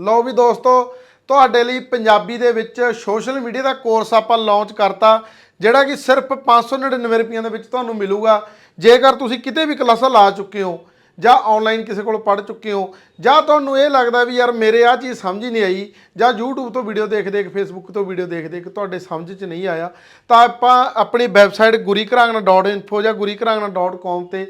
ਲਓ ਵੀ ਦੋਸਤੋ, ਤੁਹਾਡੇ ਲਈ ਪੰਜਾਬੀ ਦੇ ਵਿੱਚ ਸੋਸ਼ਲ ਮੀਡੀਆ ਦਾ ਕੋਰਸ ਆਪਾਂ ਲਾਂਚ ਕਰਤਾ, ਜਿਹੜਾ ਕਿ ਸਿਰਫ 599 ਰੁਪਈਆਂ ਦੇ ਵਿੱਚ ਤੁਹਾਨੂੰ ਮਿਲੂਗਾ। ਜੇਕਰ ਤੁਸੀਂ ਕਿਤੇ ਵੀ ਕਲਾਸਾਂ ਲਾ ਚੁੱਕੇ ਹੋ, ਜਾਂ ਆਨਲਾਈਨ ਕਿਸੇ ਕੋਲ ਪੜ੍ਹ ਚੁੱਕੇ ਹੋ, ਜਾਂ ਤੁਹਾਨੂੰ ਇਹ ਲੱਗਦਾ ਵੀ ਯਾਰ ਮੇਰੇ ਆ ਚੀਜ਼ ਸਮਝ ਹੀ ਨਹੀਂ ਆਈ, ਜਾਂ YouTube ਤੋਂ ਵੀਡੀਓ ਦੇਖ ਦੇਖ, Facebook ਤੋਂ ਵੀਡੀਓ ਦੇਖ ਦੇਖ ਤੁਹਾਡੇ ਸਮਝ 'ਚ ਨਹੀਂ ਆਇਆ, ਤਾਂ ਆਪਾਂ ਆਪਣੀ ਵੈਬਸਾਈਟ gurikrangan.info ਜਾਂ gurikrangan.com ਤੇ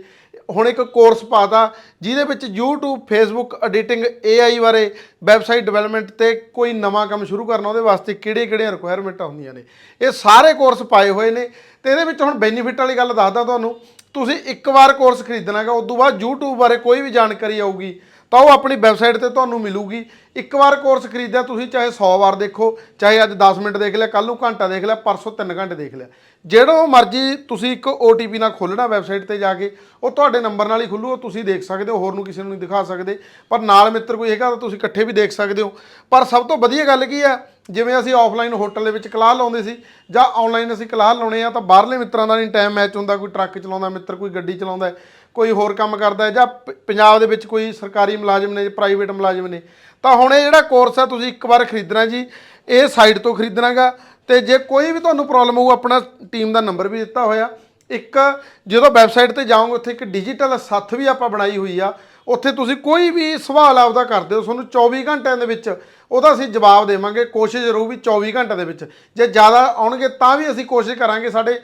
ਹੁਣ ਇੱਕ ਕੋਰਸ ਪਾਤਾ ਜਿਹਦੇ ਵਿੱਚ YouTube, Facebook ਐਡੀਟਿੰਗ AI ਬਾਰੇ ਵੈਬਸਾਈਟ ਡਿਵੈਲਪਮੈਂਟ ਤੇ ਕੋਈ ਨਵਾਂ ਕੰਮ ਸ਼ੁਰੂ ਕਰਨਾ, ਉਹਦੇ ਵਾਸਤੇ ਕਿਹੜੇ ਕਿਹੜੇ ਰਿਕੁਆਇਰਮੈਂਟਾਂ ਹੁੰਦੀਆਂ ਨੇ। ਇਹ ਸਾਰੇ ਕੋਰਸ ਪਾਏ ਹੋਏ ਨੇ ਤੇ ਇਹਦੇ ਵਿੱਚ ਹੁਣ ਬੈਨੀਫਿਟ ਵਾਲੀ ਗੱਲ ਦੱਸਦਾ ਤੁਹਾਨੂੰ, ਤੁਸੀਂ ਇੱਕ ਵਾਰ ਕੋਰਸ ਖਰੀਦਣਾਗਾ ਉਸ ਤੋਂ ਬਾਅਦ YouTube ਬਾਰੇ ਕੋਈ ਵੀ ਜਾਣਕਾਰੀ ਆਊਗੀ ਤਾਂ ਉਹ ਆਪਣੀ ਵੈਬਸਾਈਟ ਤੇ ਤੁਹਾਨੂੰ ਮਿਲੂਗੀ। ਇੱਕ ਵਾਰ ਕੋਰਸ ਖਰੀਦਿਆ ਤੁਸੀਂ, ਚਾਹੇ 100 ਵਾਰ ਦੇਖੋ, ਚਾਹੇ ਅੱਜ 10 ਮਿੰਟ ਦੇਖ ਲਿਆ ਕੱਲ ਨੂੰ ਘੰਟਾ ਦੇਖ ਲਿਆ, ਪਰਸੋਂ 3 ਘੰਟੇ ਦੇਖ ਲਿਆ। ਜਿਹੜਾ ਮਰਜ਼ੀ ਤੁਸੀਂ ਇੱਕ OTP ਨਾਲ ਖੋਲਣਾ ਵੈਬਸਾਈਟ ਤੇ ਜਾ ਕੇ, ਉਹ ਤੁਹਾਡੇ ਨੰਬਰ ਨਾਲ ਹੀ ਖੁੱਲੂ, ਉਹ ਤੁਸੀਂ ਦੇਖ ਸਕਦੇ ਹੋ, ਹੋਰ ਨੂੰ ਕਿਸੇ ਨੂੰ ਨਹੀਂ ਦਿਖਾ ਸਕਦੇ। ਪਰ ਨਾਲ ਮਿੱਤਰ ਕੋਈ ਹੈਗਾ ਤਾਂ ਤੁਸੀਂ ਇਕੱਠੇ ਵੀ ਦੇਖ ਸਕਦੇ ਹੋ। ਪਰ ਸਭ ਤੋਂ ਵਧੀਆ ਗੱਲ ਕੀ ਹੈ, ਜਿਵੇਂ ਅਸੀਂ ਆਫਲਾਈਨ ਹੋਟਲ ਦੇ ਵਿੱਚ ਕਲਾਹ ਲਾਉਂਦੇ ਸੀ, ਜਾਂ ਆਨਲਾਈਨ ਅਸੀਂ ਕਲਾਹ ਲਾਉਣੇ ਆ, ਤਾਂ ਬਾਹਰਲੇ ਮਿੱਤਰਾਂ ਦਾ ਨਹੀਂ ਟਾਈਮ ਮੈਚ ਹੁੰਦਾ, ਕੋਈ ਟਰੱਕ ਚਲਾਉਂਦਾ, ਮਿੱਤਰ ਕੋਈ ਗੱਡੀ ਚਲਾਉਂਦਾ ਕੋਈ ਹੋਰ ਕੰਮ ਕਰਦਾ ਹੈ ਜਾਂ ਪ- ਪੰਜਾਬ ਦੇ ਵਿੱਚ ਕੋਈ ਸਰਕਾਰੀ ਮੁਲਾਜ਼ਮ ਨੇ ਪ੍ਰਾਈਵੇਟ ਮੁਲਾਜ਼ਮ ਨੇ, ਤਾਂ ਹੁਣ ਇਹ ਜਿਹੜਾ ਕੋਰਸ ਹੈ ਤੁਸੀਂ ਇੱਕ ਵਾਰ ਖਰੀਦਣਾ ਜੀ, ਇਹ ਸਾਈਟ ਤੋਂ ਖਰੀਦਣਾਗਾ ਤੇ ਜੇ ਕੋਈ ਵੀ ਤੁਹਾਨੂੰ ਪ੍ਰੋਬਲਮ ਹੋਊ, ਆਪਣਾ ਟੀਮ ਦਾ ਨੰਬਰ ਵੀ ਦਿੱਤਾ ਹੋਇਆ। ਇੱਕ, ਜਦੋਂ ਵੈਬਸਾਈਟ ਤੇ ਜਾਓਗੇ, ਉੱਥੇ ਇੱਕ ਡਿਜੀਟਲ ਸੱਥ ਵੀ ਆਪਾਂ ਬਣਾਈ ਹੋਈ ਆ, ਉੱਥੇ ਤੁਸੀਂ ਕੋਈ ਵੀ ਸਵਾਲ ਆਪਦਾ ਕਰਦੇ ਹੋ ਤੁਹਾਨੂੰ 24 ਘੰਟਿਆਂ ਦੇ ਵਿੱਚ ਉਹਦਾ ਅਸੀਂ ਜਵਾਬ ਦੇਵਾਂਗੇ, ਕੋਸ਼ਿਸ਼ ਜ਼ਰੂਰ ਵੀ 24 ਘੰਟਿਆਂ ਦੇ ਵਿੱਚ। ਜੇ ਜ਼ਿਆਦਾ ਆਉਣਗੇ, ਤਾਂ ਵੀ ਅਸੀਂ ਕੋਸ਼ਿਸ਼ ਕਰਾਂਗੇ ਸਾਡੇ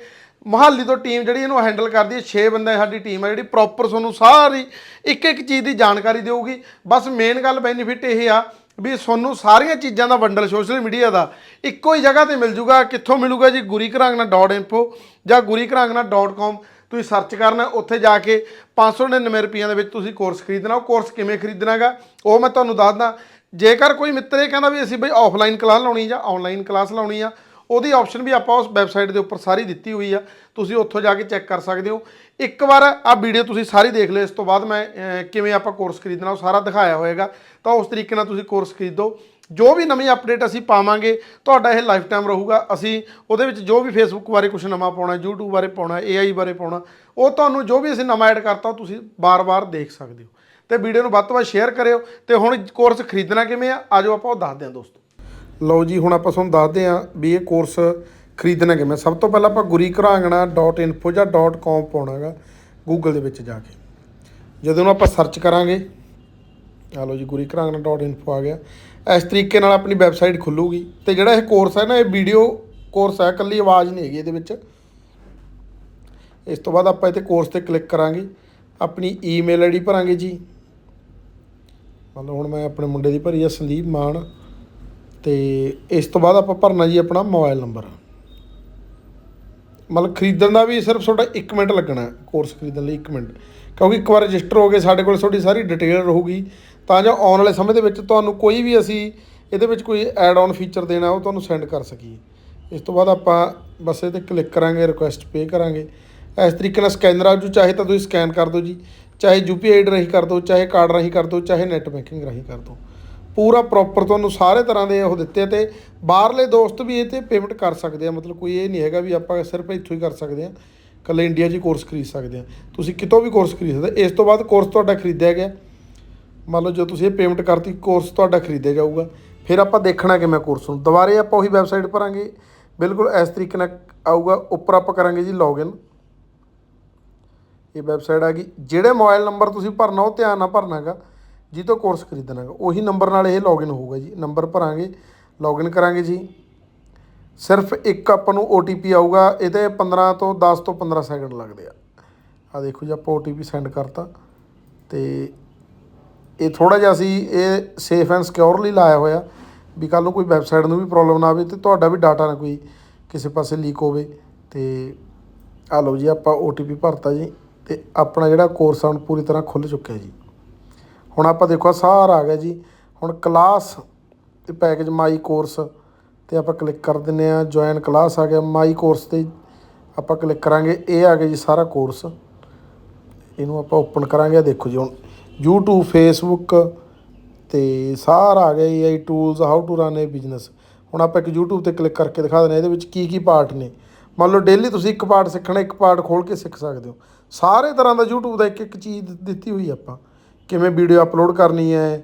ਮੁਹੱਲੀ ਤੋਂ ਟੀਮ ਜਿਹੜੀ ਇਹਨੂੰ ਹੈਂਡਲ ਕਰਦੀ ਹੈ 6 ਬੰਦੇ ਸਾਡੀ ਟੀਮ ਹੈ ਜਿਹੜੀ ਪ੍ਰੋਪਰ ਤੁਹਾਨੂੰ ਸਾਰੀ ਇੱਕ ਇੱਕ ਚੀਜ਼ ਦੀ ਜਾਣਕਾਰੀ ਦੇਊਗੀ। ਬਸ ਮੇਨ ਗੱਲ ਬੈਨੀਫਿਟ ਇਹ ਆ ਵੀ ਤੁਹਾਨੂੰ ਸਾਰੀਆਂ ਚੀਜ਼ਾਂ ਦਾ ਬੰਡਲ ਸੋਸ਼ਲ ਮੀਡੀਆ ਦਾ ਇੱਕੋ ਹੀ ਜਗ੍ਹਾ ਤੇ ਮਿਲ ਜੂਗਾ, ਕਿੱਥੋਂ ਮਿਲੂਗਾ ਜੀ? gurikrangan.info ਜਾਂ gurikrangan.com ਤੁਸੀਂ ਸਰਚ ਕਰਨਾ, ਉੱਥੇ ਜਾ ਕੇ 599 ਰੁਪਈਆਂ ਦੇ ਵਿੱਚ ਤੁਸੀਂ ਕੋਰਸ ਖਰੀਦਣਾ, ਉਹ ਕੋਰਸ ਕਿਵੇਂ ਖਰੀਦਣਾਗਾ? ਉਹ ਮੈਂ ਤੁਹਾਨੂੰ ਦੱਸਦਾ। ਜੇਕਰ ਕੋਈ ਮਿੱਤਰ ਇਹ ਕਹਿੰਦਾ ਵੀ ਅਸੀਂ ਬਈ ਆਫਲਾਈਨ ਕਲਾਸ ਲਾਉਣੀ ਜਾਂ ਆਨਲਾਈਨ ਕਲਾਸ ਲਾਉਣੀ ਆ ਉਹਦੀ ਆਪਸ਼ਨ ਵੀ ਆਪਾਂ ਉਸ ਵੈਬਸਾਈਟ ਦੇ ਉੱਪਰ ਸਾਰੀ ਦਿੱਤੀ ਹੋਈ ਆ। ਤੁਸੀਂ ਉੱਥੋਂ ਜਾ ਕੇ ਚੈੱਕ ਕਰ ਸਕਦੇ ਹੋ। ਇੱਕ ਵਾਰ ਆ ਵੀਡੀਓ ਤੁਸੀਂ ਸਾਰੀ ਦੇਖ ਲਿਓ। ਇਸ ਤੋਂ ਬਾਅਦ ਮੈਂ ਕਿਵੇਂ ਆਪਾਂ ਕੋਰਸ ਖਰੀਦਣਾ, ਉਹ ਸਾਰਾ ਦਿਖਾਇਆ ਹੋਏਗਾ। ਤਾਂ ਉਸ ਤਰੀਕੇ ਨਾਲ ਤੁਸੀਂ ਕੋਰਸ ਖਰੀਦੋ। ਜੋ ਵੀ ਨਵੀਂ ਅਪਡੇਟ ਅਸੀਂ ਪਾਵਾਂਗੇ, ਤੁਹਾਡਾ ਇਹ ਲਾਈਫ ਟਾਈਮ ਰਹੂਗਾ। ਅਸੀਂ ਉਹਦੇ ਵਿੱਚ ਜੋ ਵੀ ਫੇਸਬੁੱਕ ਬਾਰੇ ਕੁਝ ਨਵਾਂ ਪਾਉਣਾ, YouTube ਬਾਰੇ ਪਾਉਣਾ AI ਬਾਰੇ ਪਾਉਣਾ, ਉਹ ਤੁਹਾਨੂੰ ਜੋ ਵੀ ਅਸੀਂ ਨਵਾਂ ਐਡ ਕਰਤਾ, ਉਹ ਤੁਸੀਂ ਬਾਰ-ਬਾਰ ਦੇਖ ਸਕਦੇ ਹੋ। ਤੇ ਵੀਡੀਓ ਨੂੰ ਵੱਧ ਤੋਂ ਵੱਧ ਸ਼ੇਅਰ ਕਰਿਓ। ਤੇ ਹੁਣ ਕੋਰਸ ਖਰੀਦਣਾ ਕਿਵੇਂ ਆ ਆਜੋ ਆਪਾਂ ਉਹ ਦੱਸਦੇ ਹਾਂ ਦੋਸਤੋ। ਲਓ ਜੀ, ਹੁਣ ਆਪਾਂ ਤੁਹਾਨੂੰ ਦੱਸਦੇ ਹਾਂ ਵੀ ਇਹ ਕੋਰਸ ਖਰੀਦਣਾ ਕਿਵੇਂ ਸਭ ਤੋਂ ਪਹਿਲਾਂ ਆਪਾਂ ਗੁਰੀ ਘਰਾਂਗਣਾ gurikrangan.info ਜਾਂ .com ਪਾਉਣਾਗਾ ਗੂਗਲ ਦੇ ਵਿੱਚ ਜਾ ਕੇ। ਜਦੋਂ ਨੂੰ ਆਪਾਂ ਸਰਚ ਕਰਾਂਗੇ ਆ ਲਓ ਜੀ, ਗੁਰੀ ਘਰਾਂਗਣਾ gurikrangan.info ਆ ਗਿਆ। ਇਸ ਤਰੀਕੇ ਨਾਲ ਆਪਣੀ ਵੈਬਸਾਈਟ ਖੁੱਲੂਗੀ। ਤੇ ਜਿਹੜਾ ਇਹ ਕੋਰਸ ਹੈ ਨਾ, ਇਹ ਵੀਡੀਓ ਕੋਰਸ ਹੈ, ਇਕੱਲੀ ਆਵਾਜ਼ ਨਹੀਂ ਹੈਗੀ ਇਹਦੇ ਵਿੱਚ। ਇਸ ਤੋਂ ਬਾਅਦ ਆਪਾਂ ਇੱਥੇ ਕੋਰਸ ਤੇ ਕਲਿੱਕ ਕਰਾਂਗੇ। ਆਪਣੀ ਈਮੇਲ ਆਈਡੀ ਭਰਾਂਗੇ ਜੀ। ਮਤਲਬ ਹੁਣ ਮੈਂ ਆਪਣੇ ਮੁੰਡੇ ਦੀ ਭਰੀ ਆ ਸੰਦੀਪ ਮਾਨ। ਤੇ ਇਸ ਤੋਂ ਬਾਅਦ ਆਪਾਂ ਭਰਨਾ ਜੀ ਆਪਣਾ ਮੋਬਾਈਲ ਨੰਬਰ। ਮਤਲਬ ਖਰੀਦਣ ਦਾ ਵੀ ਸਿਰਫ ਤੁਹਾਡਾ 1 ਮਿੰਟ ਲੱਗਣਾ ਕੋਰਸ ਖਰੀਦਣ ਲਈ 1 ਮਿੰਟ। ਕਿਉਂਕਿ ਇੱਕ ਵਾਰ ਰਜਿਸਟਰ ਹੋ ਗਏ, ਸਾਡੇ ਕੋਲ ਤੁਹਾਡੀ ਸਾਰੀ ਡਿਟੇਲ ਰਹੂਗੀ। ਤਾਂ ਜੋ ਆਉਣ ਵਾਲੇ ਸਮੇਂ ਦੇ ਵਿੱਚ ਤੁਹਾਨੂੰ ਕੋਈ ਵੀ ਅਸੀਂ ਇਹਦੇ ਵਿੱਚ ਕੋਈ ਐਡ ਆਨ ਫੀਚਰ ਦੇਣਾ, ਉਹ ਤੁਹਾਨੂੰ ਸੈਂਡ ਕਰ ਸਕੀਏ। ਇਸ ਤੋਂ ਬਾਅਦ ਆਪਾਂ ਬਸ ਇਹ ਤੇ ਕਲਿੱਕ ਕਰਾਂਗੇ ਰਿਕੁਐਸਟ ਪੇ ਕਰਾਂਗੇ। ਇਸ ਤਰੀਕੇ ਨਾਲ ਸਕੈਨਰ ਆ ਜੂ, ਚਾਹੇ ਤਾਂ ਤੁਸੀਂ ਸਕੈਨ ਕਰ ਦਿਓ ਜੀ। ਚਾਹੇ ਯੂਪੀਆਈ ਰਾਹੀਂ ਕਰ ਦਿਓ, ਚਾਹੇ ਕਾਰਡ ਰਾਹੀਂ ਕਰ ਦਿਓ, ਚਾਹੇ ਨੈਟ ਬੈਂਕਿੰਗ ਰਾਹੀਂ ਕਰ ਦਿਓ। ਪੂਰਾ ਪ੍ਰੋਪਰ ਤੁਹਾਨੂੰ ਸਾਰੇ ਤਰ੍ਹਾਂ ਦੇ ਉਹ ਦਿੱਤੇ ਆ ਤੇ ਬਾਹਰਲੇ ਦੋਸਤ ਵੀ ਇਹ ਤੇ ਪੇਮੈਂਟ ਕਰ ਸਕਦੇ ਆ। ਮਤਲਬ ਕੋਈ ਇਹ ਨਹੀਂ ਹੈਗਾ ਵੀ ਆਪਾਂ ਸਿਰਫ ਇੱਥੋਂ ਹੀ ਕਰ ਸਕਦੇ ਆ। ਕੱਲੇ ਇੰਡੀਆ 'ਚ ਹੀ ਕੋਰਸ ਖਰੀਦ ਸਕਦੇ ਆ। ਤੁਸੀਂ ਕਿਤੋਂ ਵੀ ਕੋਰਸ ਖਰੀਦ ਸਕਦੇ ਇਸ ਤੋਂ ਬਾਅਦ ਕੋਰਸ ਤੁਹਾਡਾ ਖਰੀਦਿਆ ਗਿਆ। ਮੰਨ ਲਓ ਜੋ ਤੁਸੀਂ ਇਹ ਪੇਮੈਂਟ ਕਰਤੀ ਕੋਰਸ ਤੁਹਾਡਾ ਖਰੀਦਿਆ ਜਾਊਗਾ। ਫਿਰ ਆਪਾਂ ਦੇਖਣਾ ਕਿ ਮੈਂ ਕੋਰਸ ਨੂੰ ਦੁਬਾਰੇ ਆਪਾਂ ਉਹੀ ਵੈਬਸਾਈਟ ਭਰਾਂਗੇ। ਬਿਲਕੁਲ ਇਸ ਤਰੀਕੇ ਨਾਲ ਆਊਗਾ। ਉੱਪਰ ਆਪਾਂ ਕਰਾਂਗੇ ਜੀ ਲੌਗਇਨ ਇਹ ਵੈਬਸਾਈਟ ਆ ਗਈ। ਜਿਹੜੇ ਮੋਬਾਈਲ ਨੰਬਰ ਤੁਸੀਂ ਭਰਨਾ, ਉਹ ਧਿਆਨ ਨਾਲ ਭਰਨਾਗਾ ਜੀ ਤੋਂ ਕੋਰਸ ਖਰੀਦਣਾਗਾ ਉਹੀ ਨੰਬਰ ਨਾਲ ਇਹ ਲੌਗਇਨ ਹੋਊਗਾ ਜੀ। ਨੰਬਰ ਭਰਾਂਗੇ ਲੌਗਇਨ ਕਰਾਂਗੇ ਜੀ। ਸਿਰਫ ਇੱਕ ਆਪਾਂ ਨੂੰ OTP ਆਊਗਾ, ਇਹਦੇ 15 ਤੋਂ 10 ਤੋਂ 15 ਸੈਕਿੰਡ ਲੱਗਦੇ ਆ। ਆ ਦੇਖੋ ਜੀ, ਆਪਾਂ OTP ਸੈਂਡ ਕਰਤਾ। ਤੇ ਇਹ ਥੋੜਾ ਜਿਹਾ ਅਸੀਂ ਇਹ ਸੇਫ ਐਂਡ ਸਿਕਿਉਰਲੀ ਲਾਇਆ ਹੋਇਆ। ਵੀ ਕੱਲ ਨੂੰ ਕੋਈ ਵੈਬਸਾਈਟ ਨੂੰ ਵੀ ਪ੍ਰੋਬਲਮ ਨਾ ਆਵੇ ਤੇ ਤੁਹਾਡਾ ਵੀ ਡਾਟਾ ਨਾ ਕੋਈ ਕਿਸੇ ਪਾਸੇ ਲੀਕ ਹੋਵੇ। ਤੇ ਆ ਲਓ ਜੀ, ਆਪਾਂ OTP ਭਰਤਾ ਜੀ। ਤੇ ਆਪਣਾ ਜਿਹੜਾ ਕੋਰਸ ਆ ਹੁਣ ਪੂਰੀ ਤਰ੍ਹਾਂ ਖੁੱਲ ਚੁੱਕਿਆ ਜੀ। ਹੁਣ ਆਪਾਂ ਦੇਖੋ ਸਾਰਾ ਆ ਗਿਆ ਜੀ। ਹੁਣ ਕਲਾਸ ਤੇ ਪੈਕੇਜ ਮਾਈ ਕੋਰਸ ਤੇ ਆਪਾਂ ਕਲਿੱਕ ਕਰ ਦਿੰਨੇ ਆ ਜੁਆਇਨ ਕਲਾਸ ਆ ਗਿਆ। ਮਾਈ ਕੋਰਸ ਤੇ ਆਪਾਂ ਕਲਿੱਕ ਕਰਾਂਗੇ, ਇਹ ਆ ਗਿਆ ਜੀ ਸਾਰਾ ਕੋਰਸ ਇਹਨੂੰ ਆਪਾਂ ਓਪਨ ਕਰਾਂਗੇ ਦੇਖੋ ਜੀ ਹੁਣ YouTube, Facebook ਤੇ ਸਾਰਾ ਆ ਗਿਆ AI tools how to run a business ਹੁਣ ਆਪਾਂ ਇੱਕ YouTube ਤੇ ਕਲਿੱਕ ਕਰਕੇ ਦਿਖਾ ਦਿੰਦੇ ਹਾਂ ਇਹਦੇ ਵਿੱਚ ਕੀ ਕੀ ਪਾਰਟ ਨੇ। ਮੰਨ ਲਓ ਡੇਲੀ ਤੁਸੀਂ ਇੱਕ ਪਾਰਟ ਸਿੱਖਣਾ, ਇੱਕ ਪਾਰਟ ਖੋਲ ਕੇ ਸਿੱਖ ਸਕਦੇ ਹੋ। ਸਾਰੇ ਤਰ੍ਹਾਂ ਦਾ YouTube ਦਾ ਇੱਕ ਇੱਕ ਚੀਜ਼ ਦਿੱਤੀ ਹੋਈ ਆਪਾਂ। ਕਿਵੇਂ ਵੀਡੀਓ ਅਪਲੋਡ ਕਰਨੀ ਹੈ,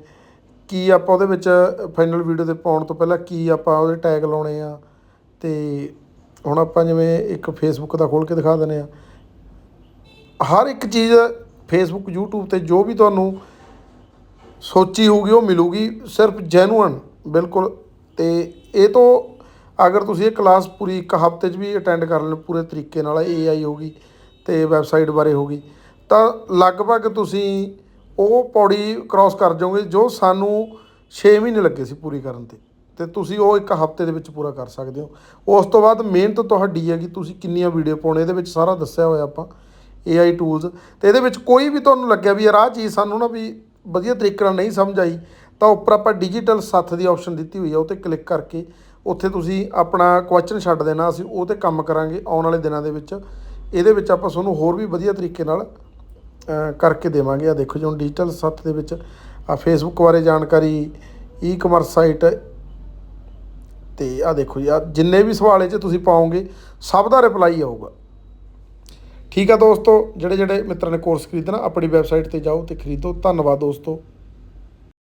ਕੀ ਆਪਾਂ ਉਹਦੇ ਵਿੱਚ ਫਾਈਨਲ ਵੀਡੀਓ ਤੇ ਪਾਉਣ ਤੋਂ ਪਹਿਲਾਂ ਕੀ ਆਪਾਂ ਉਹਦੇ ਟੈਗ ਲਾਉਣੇ ਆ, ਤੇ ਹੁਣ ਆਪਾਂ ਜਿਵੇਂ ਇੱਕ ਫੇਸਬੁੱਕ ਦਾ ਖੋਲ ਕੇ ਦਿਖਾ ਦਿੰਦੇ ਆ। ਹਰ ਇੱਕ ਚੀਜ਼ ਫੇਸਬੁੱਕ YouTube ਤੇ ਜੋ ਵੀ ਤੁਹਾਨੂੰ ਸੋਚੀ ਹੋਊਗੀ, ਉਹ ਮਿਲੂਗੀ, ਸਿਰਫ ਜੈਨੂਅਨ ਬਿਲਕੁਲ। ਤੇ ਇਹ ਤੋਂ ਅਗਰ ਤੁਸੀਂ ਇਹ ਕਲਾਸ ਪੂਰੀ ਇੱਕ ਹਫ਼ਤੇ 'ਚ ਵੀ ਅਟੈਂਡ ਕਰ ਲੈਣ, ਪੂਰੇ ਤਰੀਕੇ ਨਾਲ AI ਹੋਗੀ ਤੇ ਵੈਬਸਾਈਟ ਬਾਰੇ ਹੋਗੀ ਤਾਂ ਲਗਭਗ ਤੁਸੀਂ ਉਹ ਪੌੜੀ ਕ੍ਰਾਸ ਕਰ ਜਾਓਗੇ, ਜੋ ਸਾਨੂੰ 6 ਮਹੀਨੇ ਲੱਗੇ ਸੀ ਪੂਰੀ ਕਰਨ ਤੇ ਤੇ ਤੁਸੀਂ ਉਹ ਇੱਕ ਹਫ਼ਤੇ ਦੇ ਵਿੱਚ ਪੂਰਾ ਕਰ ਸਕਦੇ ਹੋ। ਉਸ ਤੋਂ ਬਾਅਦ ਮਿਹਨਤ ਤੁਹਾਡੀ ਹੈ ਕਿ ਤੁਸੀਂ ਕਿੰਨੀਆਂ ਵੀਡੀਓ ਪਾਉਣੇ, ਇਹਦੇ ਵਿੱਚ ਸਾਰਾ ਦੱਸਿਆ ਹੋਇਆ ਆਪਾਂ AI ਟੂਲਸ ਤੇ ਇਹਦੇ ਵਿੱਚ ਕੋਈ ਵੀ ਤੁਹਾਨੂੰ ਲੱਗਿਆ ਵੀ ਯਾਰ ਆਹ ਚੀਜ਼ ਸਾਨੂੰ ਨਾ ਵੀ ਵਧੀਆ ਤਰੀਕੇ ਨਾਲ ਨਹੀਂ ਸਮਝ ਆਈ, ਤਾਂ ਉੱਪਰ ਆਪਾਂ ਡਿਜੀਟਲ ਸੱਥ ਦੀ ਆਪਸ਼ਨ ਦਿੱਤੀ ਹੋਈ ਆ, ਉਹ ਤੇ ਕਲਿੱਕ ਕਰਕੇ ਉੱਥੇ ਤੁਸੀਂ ਆਪਣਾ ਕੁਐਸਚਨ ਛੱਡ ਦੇਣਾ, ਅਸੀਂ ਉਹ ਤੇ ਕੰਮ ਕਰਾਂਗੇ ਆਉਣ ਵਾਲੇ ਦਿਨਾਂ ਦੇ ਵਿੱਚ। ਇਹਦੇ ਵਿੱਚ ਆਪਾਂ ਤੁਹਾਨੂੰ ਹੋਰ ਵੀ ਵਧੀਆ ਤਰੀਕੇ ਨਾਲ ਕਰਕੇ ਦੇਵਾਂਗੇ। ਆ ਦੇਖੋ ਜੀ, ਹੁਣ ਡਿਜੀਟਲ ਸੱਥ ਦੇ ਵਿੱਚ ਆ ਫੇਸਬੁੱਕ ਬਾਰੇ ਜਾਣਕਾਰੀ ਈ-ਕਮਰਸ ਸਾਈਟ ਤੇ ਆ ਦੇਖੋ ਜੀ ਆ ਜਿੰਨੇ ਵੀ ਸਵਾਲ ਇਹ 'ਚ ਤੁਸੀਂ ਪਾਓਗੇ, ਸਭ ਦਾ ਰਿਪਲਾਈ ਆਊਗਾ। ਠੀਕ ਆ ਦੋਸਤੋ ਜਿਹੜੇ ਜਿਹੜੇ ਮਿੱਤਰਾਂ ਨੇ ਕੋਰਸ ਖਰੀਦਣਾ, ਆਪਣੀ ਵੈਬਸਾਈਟ ਤੇ ਜਾਓ ਤੇ ਖਰੀਦੋ। ਧੰਨਵਾਦ ਦੋਸਤੋ।